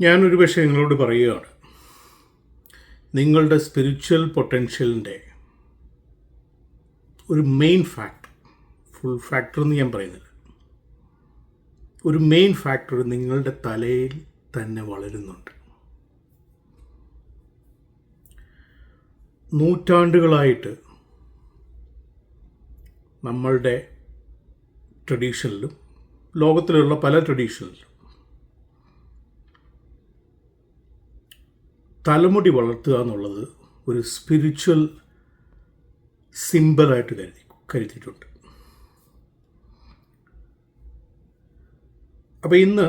ഞാനൊരു പക്ഷേ നിങ്ങളോട് പറയുകയാണ്. നിങ്ങളുടെ സ്പിരിച്വൽ പൊട്ടൻഷ്യലിന്റെ ഒരു മെയിൻ ഫാക്ടർ ഫുൾ ഫാക്ടർ എന്ന് ഞാൻ പറയുന്നില്ല. ഒരു മെയിൻ ഫാക്ടർ നിങ്ങളുടെ തലയിൽ തന്നെ വളരുന്നുണ്ട്. നൂറ്റാണ്ടുകളായിട്ട് നമ്മളുടെ ട്രഡീഷനിലും ലോകത്തിലുള്ള പല ട്രഡീഷനിലും തലമുടി വളർത്തുക എന്നുള്ളത് ഒരു സ്പിരിച്വൽ സിമ്പിളായിട്ട് കരുതി കരുതിയിട്ടുണ്ട്. അപ്പോൾ ഇന്ന്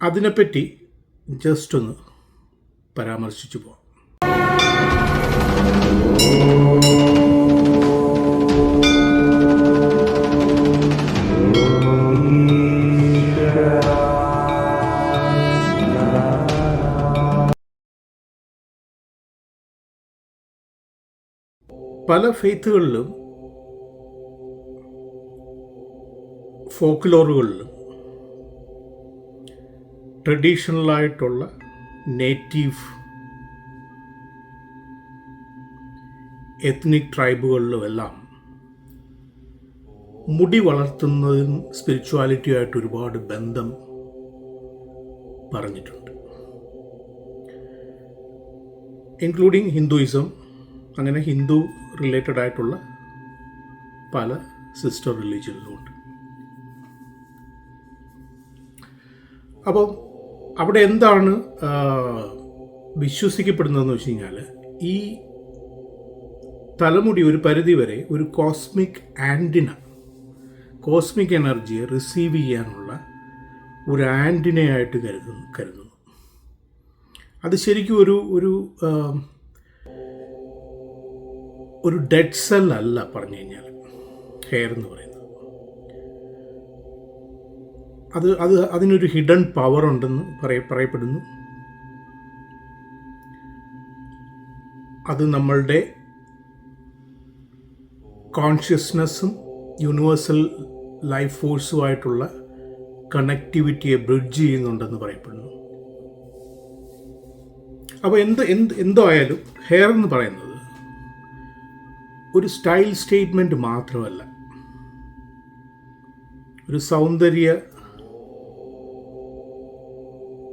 അതിനെപ്പറ്റി ജസ്റ്റ് ഒന്ന് പരാമർശിച്ചു പോകാം പല ഫെയ്ത്തുകളിലും ഫോക്ക്ലോറുകളിലും ട്രഡീഷണലായിട്ടുള്ള നേറ്റീവ് എത്നിക് ട്രൈബുകളിലുമെല്ലാം മുടി വളർത്തുന്നതും സ്പിരിച്വാലിറ്റിയുമായിട്ട് ഒരുപാട് ബന്ധം പറഞ്ഞിട്ടുണ്ട്. ഇൻക്ലൂഡിങ് ഹിന്ദുയിസം അങ്ങനെ ഹിന്ദു റിലേറ്റഡ് ആയിട്ടുള്ള പല സിസ്റ്റർ റിലീജിയനിലുമുണ്ട് അപ്പോൾ അവിടെ എന്താണ് വിശ്വസിക്കപ്പെടുന്നതെന്ന് വെച്ച് കഴിഞ്ഞാൽ ഈ തലമുടി ഒരു പരിധി വരെ ഒരു കോസ്മിക് ആന്റിന കോസ്മിക് എനർജിയെ റിസീവ് ചെയ്യാനുള്ള ഒരു ആന്റിനയായിട്ട് കരുതുന്നു കരുതുന്നു. അത് ശരിക്കും ഒരു ഒരു ഒരു ഡെഡ് സെൽ അല്ല പറഞ്ഞു കഴിഞ്ഞാൽ. ഹെയർ എന്ന് പറയുന്നത്. അത് അത് അതിനൊരു ഹിഡൻ പവർ ഉണ്ടെന്ന് പറയ പറയപ്പെടുന്നു. അത് നമ്മളുടെ കോൺഷ്യസ്നെസ്സും യൂണിവേഴ്സൽ ലൈഫ് ഫോഴ്സുമായിട്ടുള്ള കണക്ടിവിറ്റിയെ ബ്രിഡ്ജ് ചെയ്യുന്നുണ്ടെന്ന് പറയപ്പെടുന്നു. അപ്പോൾ എന്ത് എന്ത് എന്തോ ആയാലും ഹെയർ എന്ന് പറയുന്നത് ഒരു സ്റ്റൈൽ സ്റ്റേറ്റ്മെന്റ് മാത്രമല്ല. ഒരു സൗന്ദര്യ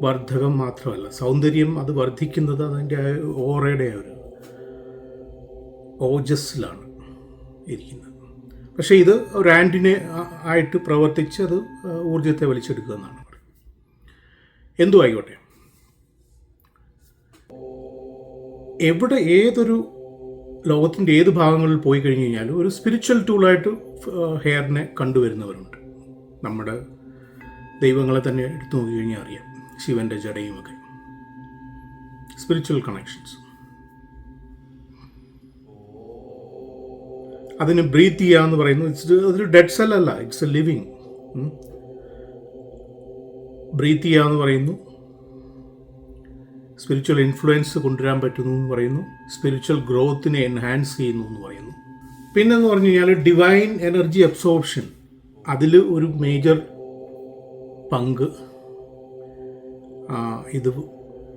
വർദ്ധകം മാത്രമല്ല. സൗന്ദര്യം അത് വർദ്ധിക്കുന്നത് അതിന്റെ ഓറയുടെ ഒരു ഓജസ്സിലാണ് ഇരിക്കുന്നത്. പക്ഷേ ഇത് ഒരു ആന്റിനെ ആയിട്ട് പ്രവർത്തിച്ച് അത് ഊർജത്തെ വലിച്ചെടുക്കുക എന്നാണ്. എന്തു ആയിക്കോട്ടെ. എവിടെ ഏതൊരു ലോകത്തിന്റെ ഏത് ഭാഗങ്ങളിൽ പോയി കഴിഞ്ഞ് കഴിഞ്ഞാലും ഒരു സ്പിരിച്വൽ ടൂളായിട്ട് ഹെയറിനെ കണ്ടുവരുന്നവരുണ്ട്. നമ്മുടെ ദൈവങ്ങളെ തന്നെ എടുത്തു നോക്കി കഴിഞ്ഞാൽ അറിയാം ശിവന്റെ ജടയുമൊക്കെ സ്പിരിച്വൽ കണക്ഷൻസ് അതിന് ബ്രീത്ത് ചെയ്യുക എന്ന് പറയുന്നു ഇറ്റ്സ് അതൊരു ഡെഡ് സെൽ അല്ല ഇറ്റ്സ് എ ലിവിങ് ബ്രീത്ത് ചെയ്യുക എന്ന് പറയുന്നു സ്പിരിച്വൽ ഇൻഫ്ലുവൻസ് കൊണ്ടുവരാൻ പറ്റുന്നു എന്ന് പറയുന്നു. സ്പിരിച്വൽ ഗ്രോത്തിനെ എൻഹാൻസ് ചെയ്യുന്നു എന്ന് പറയുന്നു. പിന്നെ എന്ന് പറഞ്ഞു കഴിഞ്ഞാൽ ഡിവൈൻ എനർജി അബ്സോർപ്ഷൻ അതിൽ ഒരു മേജർ പങ്ക് ഇത്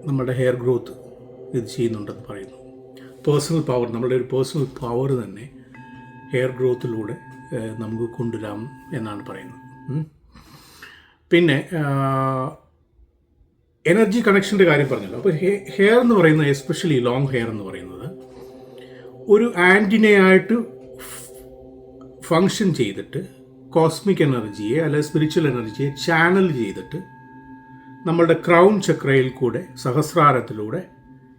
നമ്മുടെ ഹെയർ ഗ്രോത്ത് ഇത് ചെയ്യുന്നുണ്ടെന്ന് പറയുന്നു. പേഴ്സണൽ പവർ നമ്മുടെ ഒരു പേഴ്സണൽ പവർ തന്നെ ഹെയർ ഗ്രോത്തിലൂടെ നമുക്ക് കൊണ്ടുവരാം എന്നാണ് പറയുന്നത്. പിന്നെ എനർജി കണക്ഷന്റെ കാര്യം പറഞ്ഞല്ലോ. അപ്പോൾ ഹെയർ എന്ന് പറയുന്നത് എസ്പെഷ്യലി ലോങ് ഹെയർ എന്ന് പറയുന്നത് ഒരു ആന്റിനയായിട്ട് ഫങ്ഷൻ ചെയ്തിട്ട് കോസ്മിക് എനർജിയെ അല്ലെങ്കിൽ സ്പിരിച്വൽ എനർജിയെ ചാനൽ ചെയ്തിട്ട് നമ്മളുടെ ക്രൗൺ ചക്രയിൽ കൂടെ സഹസ്രാരത്തിലൂടെ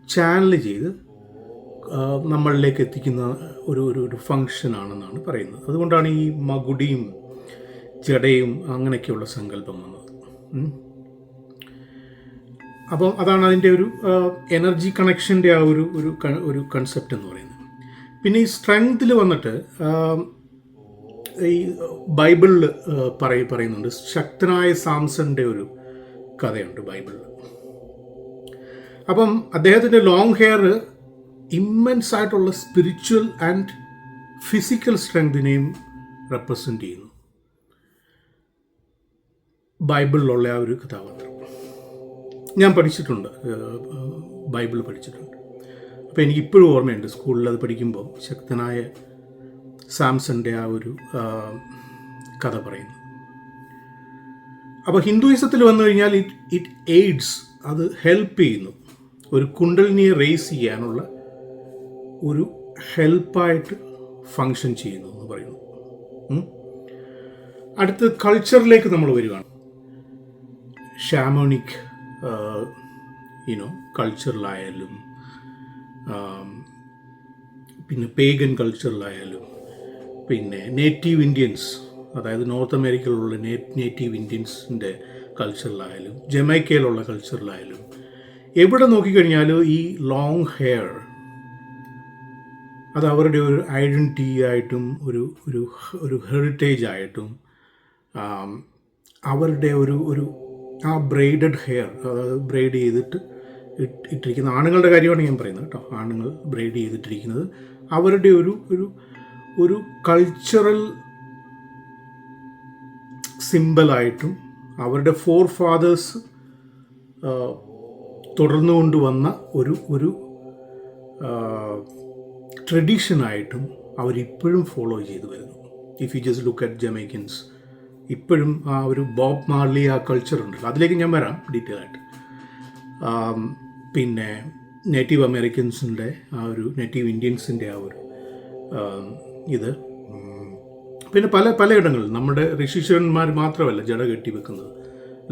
ചാനൽ ചെയ്ത് നമ്മളിലേക്ക് എത്തിക്കുന്ന ഒരു ഒരു ഒരു ഫങ്ഷനാണെന്നാണ് പറയുന്നത്. അതുകൊണ്ടാണ് ഈ മകുടിയും ജടയും അങ്ങനെയൊക്കെയുള്ള സങ്കല്പം വന്നത്. അപ്പം അതാണ് അതിന്റെ ഒരു എനർജി കണക്ഷന്റെ ആ ഒരു ഒരു ഒരു കൺസെപ്റ്റ് എന്ന് പറയുന്നത്. പിന്നെ ഈ സ്ട്രെങ്തിൽ വന്നിട്ട് ഈ ബൈബിളിൽ പറയ പറയുന്നുണ്ട്. ശക്തനായ സാംസന്റെ ഒരു കഥയുണ്ട് ബൈബിളിൽ. അപ്പം അദ്ദേഹത്തിന്റെ ലോങ് ഹെയർ ഇമ്മൻസ് ആയിട്ടുള്ള സ്പിരിച്വൽ ആൻഡ് ഫിസിക്കൽ സ്ട്രെങ്തിനെയും റെപ്രസെന്റ് ചെയ്യുന്നു. ബൈബിളിലുള്ള ആ ഒരു കഥാപാത്രം. ഞാൻ പഠിച്ചിട്ടുണ്ട്. ബൈബിൾ പഠിച്ചിട്ടുണ്ട്. അപ്പോൾ എനിക്ക് ഇപ്പോഴും ഓർമ്മയുണ്ട് സ്കൂളിൽ അത് പഠിക്കുമ്പോൾ ശക്തനായ സാംസന്റെ ആ ഒരു കഥ പറയുന്നു. അപ്പോൾ ഹിന്ദുയിസത്തിൽ വന്നു കഴിഞ്ഞാൽ ഇറ്റ് ഇറ്റ് എയ്ഡ്സ് അത് ഹെൽപ്പ് ചെയ്യുന്നു. ഒരു കുണ്ടലിനിയെ റേസ് ചെയ്യാനുള്ള ഒരു ഹെൽപ്പായിട്ട് ഫങ്ഷൻ ചെയ്യുന്നു എന്ന് പറയുന്നു. അടുത്ത് കൾച്ചറിലേക്ക് നമ്മൾ വരികയാണ് ഷാമോണിക് യുനോ കൾച്ചറിലായാലും പിന്നെ പേഗൻ കൾച്ചറിലായാലും പിന്നെ നേറ്റീവ് ഇന്ത്യൻസ് അതായത് നോർത്ത് അമേരിക്കയിലുള്ള നേറ്റീവ് ഇന്ത്യൻസിന്റെ കൾച്ചറിലായാലും ജമൈക്കയിലുള്ള കൾച്ചറിലായാലും എവിടെ നോക്കിക്കഴിഞ്ഞാലും ഈ ലോങ് ഹെയർ അത് അവരുടെ ഒരു ഐഡന്റി ആയിട്ടും ഒരു ഒരു ഒരു ഹെറിറ്റേജ് ആയിട്ടും അവരുടെ ഒരു ഒരു ആ ബ്രെയ്ഡഡ് ഹെയർ അതായത് ബ്രെയ്ഡ് ചെയ്തിട്ട് ഇട്ട് ഇട്ടിരിക്കുന്ന ആണുങ്ങളുടെ കാര്യമാണ് ഞാൻ പറയുന്നത് കേട്ടോ. ആണുങ്ങൾ ബ്രെയ്ഡ് ചെയ്തിട്ടിരിക്കുന്നത് അവരുടെ ഒരു ഒരു ഒരു കൾച്ചറൽ സിമ്പിളായിട്ടും അവരുടെ ഫോർ ഫാദേഴ്സ് തുടർന്നു കൊണ്ടുവന്ന ഒരു ഒരു ട്രഡീഷനായിട്ടും അവരിപ്പോഴും ഫോളോ ചെയ്തു വരുന്നു. If you just look at Jamaicans ഇപ്പോഴും ആ ഒരു ബോബ് മാർലി ആ കൾച്ചർ ഉണ്ടല്ലോ. അതിലേക്ക് ഞാൻ വരാം ഡീറ്റെയിൽ ആയിട്ട്. പിന്നെ നേറ്റീവ് അമേരിക്കൻസിന്റെ ആ ഒരു നേറ്റീവ് ഇന്ത്യൻസിന്റെ ആ ഒരു ഇത്. പിന്നെ പല പലയിടങ്ങളിൽ നമ്മുടെ ഋഷീശ്വരന്മാർ മാത്രമല്ല ജട കെട്ടി വെക്കുന്നത്.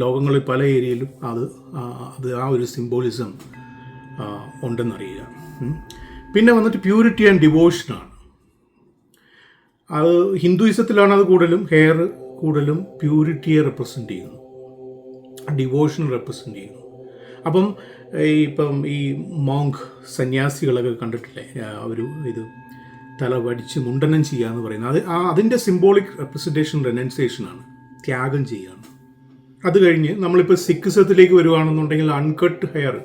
ലോകങ്ങളിൽ പല ഏരിയയിലും അത് അത് ആ ഒരു സിംബോളിസം ഉണ്ടെന്നറിയുക. പിന്നെ വന്നിട്ട് പ്യൂരിറ്റി ആൻഡ് ഡിവോഷനാണ് അത് ഹിന്ദുയിസത്തിലാണ് അത് കൂടുതലും ഹെയർ കൂടുതലും പ്യൂരിറ്റിയെ റെപ്രസെന്റ് ചെയ്യുന്നു. ഡിവോഷൻ റെപ്രസെന്റ് ചെയ്യുന്നു. അപ്പം ഈ ഇപ്പം ഈ മോങ്ക് സന്യാസികളൊക്കെ കണ്ടിട്ടില്ലേ? അവർ ഇത് തല വടിച്ച് മുണ്ടനം ചെയ്യുക എന്ന് പറയുന്നത്. അത് ആ അതിന്റെ സിംബോളിക് റെപ്രസെന്റേഷൻ റെനൻസേഷനാണ് ത്യാഗം ചെയ്യുകയാണ് അത് കഴിഞ്ഞ് നമ്മളിപ്പോൾ സിഖിസത്തിലേക്ക് വരുവാണെന്നുണ്ടെങ്കിൽ അൺകട്ട് ഹെയർ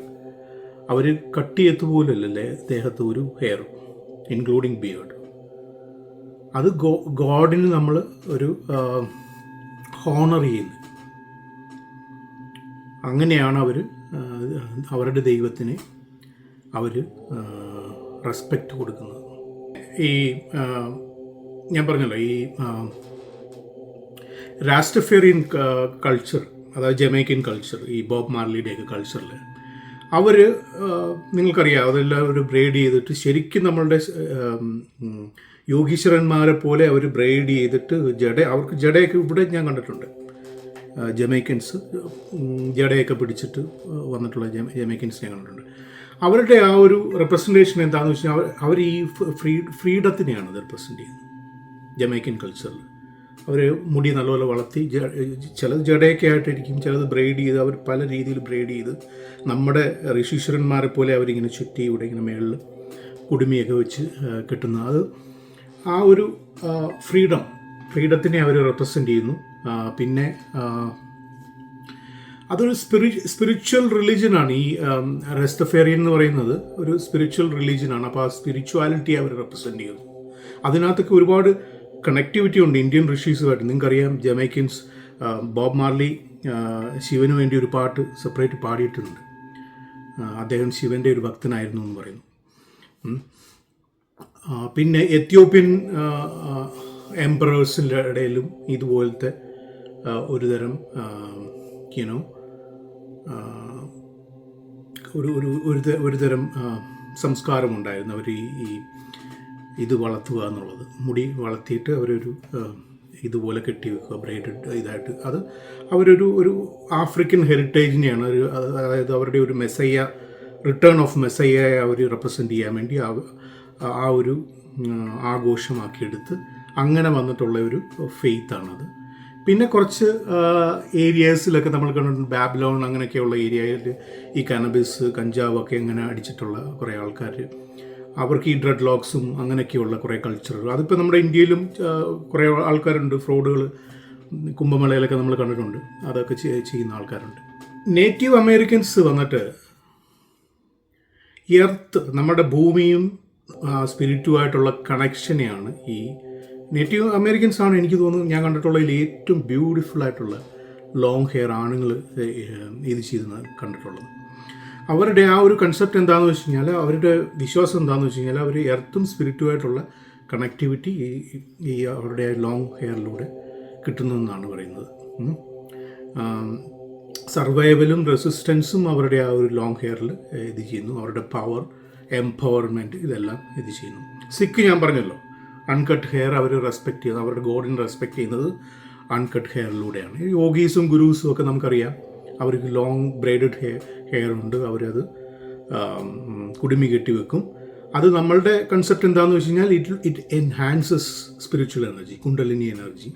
അവർ കട്ട് ചെയ്യത്തുപോലല്ലേ ദേഹത്ത് ഒരു ഹെയർ ഇൻക്ലൂഡിങ് ബിയേർഡ് അത് ഗോഡിന് നമ്മൾ ഒരു ഹോണർ ചെയ്യുന്നത്. അങ്ങനെയാണ് അവർ അവരുടെ ദൈവത്തിന് അവർ റെസ്പെക്റ്റ് കൊടുക്കുന്നത്. ഈ ഞാൻ പറഞ്ഞല്ലോ ഈ രാസ്റ്റഫേറിയൻ കൾച്ചർ അതായത് ജമൈക്കൻ കൾച്ചർ ഈ ബോബ് മാർലിയുടെയൊക്കെ കൾച്ചറിൽ അവർ നിങ്ങൾക്കറിയാം അതെല്ലാം ഒരു ബ്രേഡ് ചെയ്തിട്ട് ശരിക്കും നമ്മളുടെ യോഗീശ്വരന്മാരെ പോലെ അവർ ബ്രൈഡ് ചെയ്തിട്ട് ജഡ അവർക്ക് ജഡയൊക്കെ ഇവിടെ ഞാൻ കണ്ടിട്ടുണ്ട്. ജമൈക്കൻസ് ജഡയൊക്കെ പിടിച്ചിട്ട് വന്നിട്ടുള്ള ജമ ഞാൻ കണ്ടിട്ടുണ്ട്. അവരുടെ ആ ഒരു റെപ്രസെന്റേഷൻ എന്താണെന്ന് വെച്ചാൽ അവർ അവർ ഈ ഫ്രീ ഫ്രീഡത്തിനെയാണ് റെപ്രസെന്റ് ചെയ്യുന്നത്. ജമൈക്കൻ കൾച്ചറിൽ അവർ മുടി നല്ലപോലെ വളർത്തി ചിലത് ജഡയൊക്കെ ആയിട്ടിരിക്കും ചിലത് ബ്രെയ്ഡ് ചെയ്ത് അവർ പല രീതിയിൽ ബ്രെയ്ഡ് ചെയ്ത് നമ്മുടെ ഋഷീശ്വരന്മാരെ പോലെ അവരിങ്ങനെ ചുറ്റി ഇവിടെ ഇങ്ങനെ മേളിൽ കുടുമിയൊക്കെ വെച്ച് കെട്ടുന്ന അത് ആ ഒരു ഫ്രീഡം ഫ്രീഡത്തിനെ അവർ റെപ്രസെന്റ് ചെയ്യുന്നു. പിന്നെ അതൊരു സ്പിരി സ്പിരിച്വൽ റിലീജിയനാണ് ഈ റെസ്റ്റഫേറിയൻ എന്ന് പറയുന്നത് ഒരു സ്പിരിച്വൽ റിലീജിയനാണ് അപ്പോൾ ആ സ്പിരിച്വാലിറ്റി അവർ റെപ്രസെന്റ് ചെയ്യുന്നു. അതിനകത്തൊക്കെ ഒരുപാട് കണക്ടിവിറ്റി ഉണ്ട് ഇന്ത്യൻ ഋഷീസുമായിട്ട് നിങ്ങൾക്കറിയാം ജമൈക്കൻസ് ബോബ് മാർലി ശിവന് വേണ്ടി ഒരു പാട്ട് സെപ്പറേറ്റ് പാടിയിട്ടുണ്ട്. അദ്ദേഹം ശിവന്റെ ഒരു ഭക്തനായിരുന്നു എന്ന് പറയുന്നു. പിന്നെ എത്യോപ്യൻ എംപറേഴ്സിന്റെ ഇടയിലും ഇതുപോലത്തെ ഒരു തരം യുനോ ഒരു ഒരു ഒരു ഒരു തരം സംസ്കാരമുണ്ടായിരുന്നു അവർ ഈ ഈ ഇത് വളർത്തുക എന്നുള്ളത്. മുടി വളർത്തിയിട്ട് അവരൊരു ഇതുപോലെ കെട്ടി വെക്കുക ബ്രൈഡഡ് ഇതായിട്ട്. അത് അവരൊരു ഒരു ആഫ്രിക്കൻ ഹെറിറ്റേജിനെയാണ് ഒരു അതായത് അവരുടെ ഒരു മെസ്സയ്യ റിട്ടേൺ ഓഫ് മെസ്സയ്യയെ അവർ റെപ്രസെന്റ് ചെയ്യാൻ വേണ്ടി ആ ഒരു ആഘോഷമാക്കിയെടുത്ത് അങ്ങനെ വന്നിട്ടുള്ള ഒരു ഫെയ്ത്താണത്. പിന്നെ കുറച്ച് ഏരിയാസിലൊക്കെ നമ്മൾ കണ്ടിട്ടുണ്ട്. ബാബ്ലോൺ അങ്ങനെയൊക്കെയുള്ള ഏരിയയിൽ ഈ കനബിസ് കഞ്ചാവ് ഒക്കെ ഇങ്ങനെ അടിച്ചിട്ടുള്ള കുറേ ആൾക്കാർ അവർക്ക് ഈ ഡ്രഡ് ലോക്സും അങ്ങനെയൊക്കെയുള്ള കുറേ കൾച്ചറുകൾ അതിപ്പോൾ നമ്മുടെ ഇന്ത്യയിലും കുറേ ആൾക്കാരുണ്ട്. ഫ്രോഡുകൾ കുംഭമേളയിലൊക്കെ നമ്മൾ കണ്ടിട്ടുണ്ട്. അതൊക്കെ ചെയ്യുന്ന ആൾക്കാരുണ്ട്. നേറ്റീവ് അമേരിക്കൻസ് വന്നിട്ട് എർത്ത് നമ്മുടെ ഭൂമിയും സ്പിരിറ്റുമായിട്ടുള്ള കണക്ഷനെയാണ് ഈ നേറ്റീവ് അമേരിക്കൻസ് ആണ് എനിക്ക് തോന്നുന്നത് ഞാൻ കണ്ടിട്ടുള്ളതിൽ ഏറ്റവും ബ്യൂട്ടിഫുൾ ആയിട്ടുള്ള ലോങ് ഹെയർ ആണുങ്ങൾ ഇത് ചെയ്തെന്ന് കണ്ടിട്ടുള്ളത്. അവരുടെ ആ ഒരു കൺസെപ്റ്റ് എന്താണെന്ന് വെച്ച് കഴിഞ്ഞാൽ അവരുടെ വിശ്വാസം എന്താണെന്ന് വെച്ച് കഴിഞ്ഞാൽ അവർ എർത്തും സ്പിരിറ്റുമായിട്ടുള്ള കണക്ടിവിറ്റി ഈ ഈ അവരുടെ ലോങ് ഹെയറിലൂടെ കിട്ടുന്നതെന്നാണ് പറയുന്നത്. സർവൈവലും റെസിസ്റ്റൻസും അവരുടെ ആ ഒരു ലോങ് ഹെയറിൽ ഇത് ചെയ്യുന്നു. അവരുടെ പവർ എംപവർമെന്റ് ഇതെല്ലാം ഇത് ചെയ്യുന്നു. സിക്ക് ഞാൻ പറഞ്ഞല്ലോ അൺകട്ട് ഹെയർ അവർ റെസ്പെക്ട് ചെയ്യുന്നത് അവരുടെ ഗോഡിനെ റെസ്പെക്ട് ചെയ്യുന്നത് അൺകട്ട് ഹെയറിലൂടെയാണ് യോഗീസും ഗുരൂസും ഒക്കെ നമുക്കറിയാം അവർക്ക് ലോങ് ബ്രൈഡഡ് ഹെയർ ഹെയർ ഉണ്ട് അവരത് കുടുമി കെട്ടി വെക്കും. അത് നമ്മളുടെ കൺസെപ്റ്റ് എന്താണെന്ന് വെച്ച് കഴിഞ്ഞാൽ it it enhances spiritual energy kundalini energy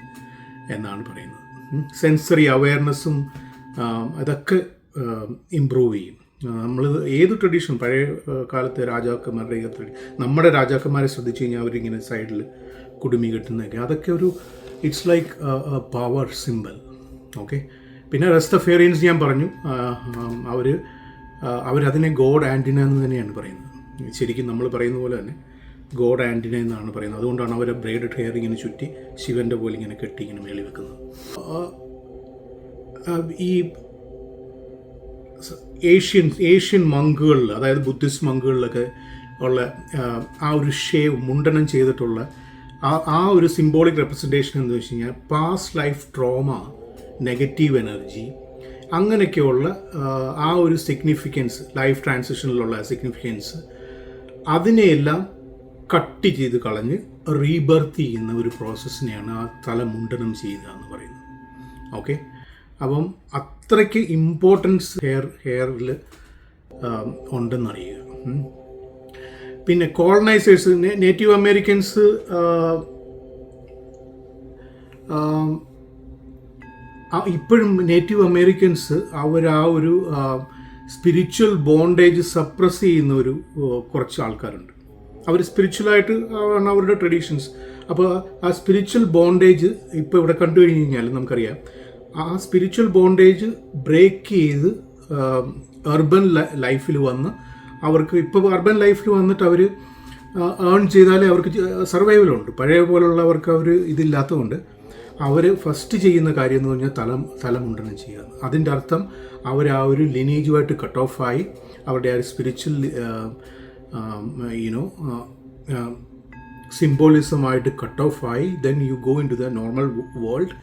എന്നാണ് പറയുന്നത്. സെൻസറി അവയർനെസ്സും അതൊക്കെ ഇമ്പ്രൂവ് ചെയ്യും. നമ്മൾ ഏത് ട്രഡീഷൻ പഴയ കാലത്തെ രാജാക്കന്മാരുടെ നമ്മുടെ രാജാക്കന്മാരെ ശ്രദ്ധിച്ചു കഴിഞ്ഞാൽ അവരിങ്ങനെ സൈഡിൽ കുടുമി കെട്ടുന്നതൊക്കെ. അതൊക്കെ ഒരു it's like power symbol okay പിന്നെ റെസ്റ്റ് റെസ്റ്റഫേറിയൻസ് ഞാൻ പറഞ്ഞു. അവർ അവരതിനെ ഗോഡ് ആന്റിന എന്ന് തന്നെയാണ് പറയുന്നത്. ശരിക്കും നമ്മൾ പറയുന്ന പോലെ തന്നെ ഗോഡ് ആന്റിന എന്നാണ് പറയുന്നത്. അതുകൊണ്ടാണ് അവർ ബ്രൈഡഡ് ഹെയർ ഇങ്ങനെ ചുറ്റി ശിവന്റെ പോലെ ഇങ്ങനെ കെട്ടി ഇങ്ങനെ മേളി വെക്കുന്നത്. ഈ ഏഷ്യൻ ഏഷ്യൻ മങ്കുകളിൽ അതായത് ബുദ്ധിസ്റ്റ് മങ്കുകളിലൊക്കെ ഉള്ള ആ, ഒരു ഷേവ് മുണ്ടനം ചെയ്തിട്ടുള്ള ആ ആ ഒരു സിംബോളിക് റെപ്രസെന്റേഷൻ എന്ന് വെച്ച് കഴിഞ്ഞാൽ past life trauma negative energy അങ്ങനെയൊക്കെയുള്ള ആ ഒരു സിഗ്നിഫിക്കൻസ് ലൈഫ് ട്രാൻസിഷനിലുള്ള സിഗ്നിഫിക്കൻസ് അതിനെയെല്ലാം കട്ട് ചെയ്ത് കളഞ്ഞ് റീബർത്ത് ചെയ്യുന്ന ഒരു പ്രോസസ്സിനെയാണ് ആ തല മുണ്ടനം ചെയ്യുക എന്ന് പറയുന്നത്. ഓക്കെ അപ്പം അത്രയ്ക്ക് ഇമ്പോർട്ടൻസ് ഹെയർ ഹെയറിൽ ഉണ്ടെന്നറിയുക. പിന്നെ കോളനൈസേഴ്സ് നേറ്റീവ് അമേരിക്കൻസ് ഇപ്പോഴും നേറ്റീവ് അമേരിക്കൻസ് അവർ ആ ഒരു സ്പിരിച്വൽ ബോണ്ടേജ് സപ്രസ് ചെയ്യുന്ന ഒരു കുറച്ച് ആൾക്കാരുണ്ട്. അവർ സ്പിരിച്വലായിട്ട് ആണ് അവരുടെ ട്രഡീഷൻസ് അപ്പോൾ ആ സ്പിരിച്വൽ ബോണ്ടേജ് ഇപ്പോൾ ഇവിടെ കണ്ടു കഴിഞ്ഞ് കഴിഞ്ഞാൽ നമുക്കറിയാം ആ സ്പിരിച്വൽ ബോണ്ടേജ് ബ്രേക്ക് ചെയ്ത് അർബൻ ലൈഫിൽ വന്ന് അവർക്ക് ഇപ്പോൾ അർബൻ ലൈഫിൽ വന്നിട്ട് അവർ ഏൺ ചെയ്താലേ അവർക്ക് സർവൈവലുണ്ട് പഴയ പോലുള്ളവർക്ക് അവർ ഇതില്ലാത്തതുകൊണ്ട് അവർ ഫസ്റ്റ് ചെയ്യുന്ന കാര്യം എന്ന് പറഞ്ഞാൽ തലം തലമുണ്ടനം ചെയ്യുക. അതിന്റെ അർത്ഥം അവർ ആ ഒരു ലിനേജുമായിട്ട് കട്ട് ഓഫായി അവരുടെ ആ ഒരു സ്പിരിച്വൽ യുനോ സിംബോളിസമായിട്ട് കട്ട് ഓഫായി then you go into the normal world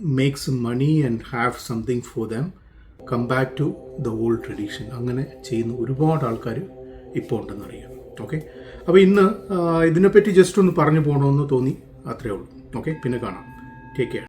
make some money and have something for them come back to the old tradition അങ്ങനെ ചെയ്യുന്ന ഒരുപാട് ആൾക്കാർ ഇപ്പോൾ ഉണ്ടെന്നറിയാം ഓക്കെ അപ്പോൾ ഇന്ന് ഇതിനെപ്പറ്റി ജസ്റ്റ് ഒന്ന് പറഞ്ഞു പോകണമെന്ന് തോന്നി. അത്രേ ഉള്ളൂ. ഓക്കെ പിന്നെ കാണാം. Take care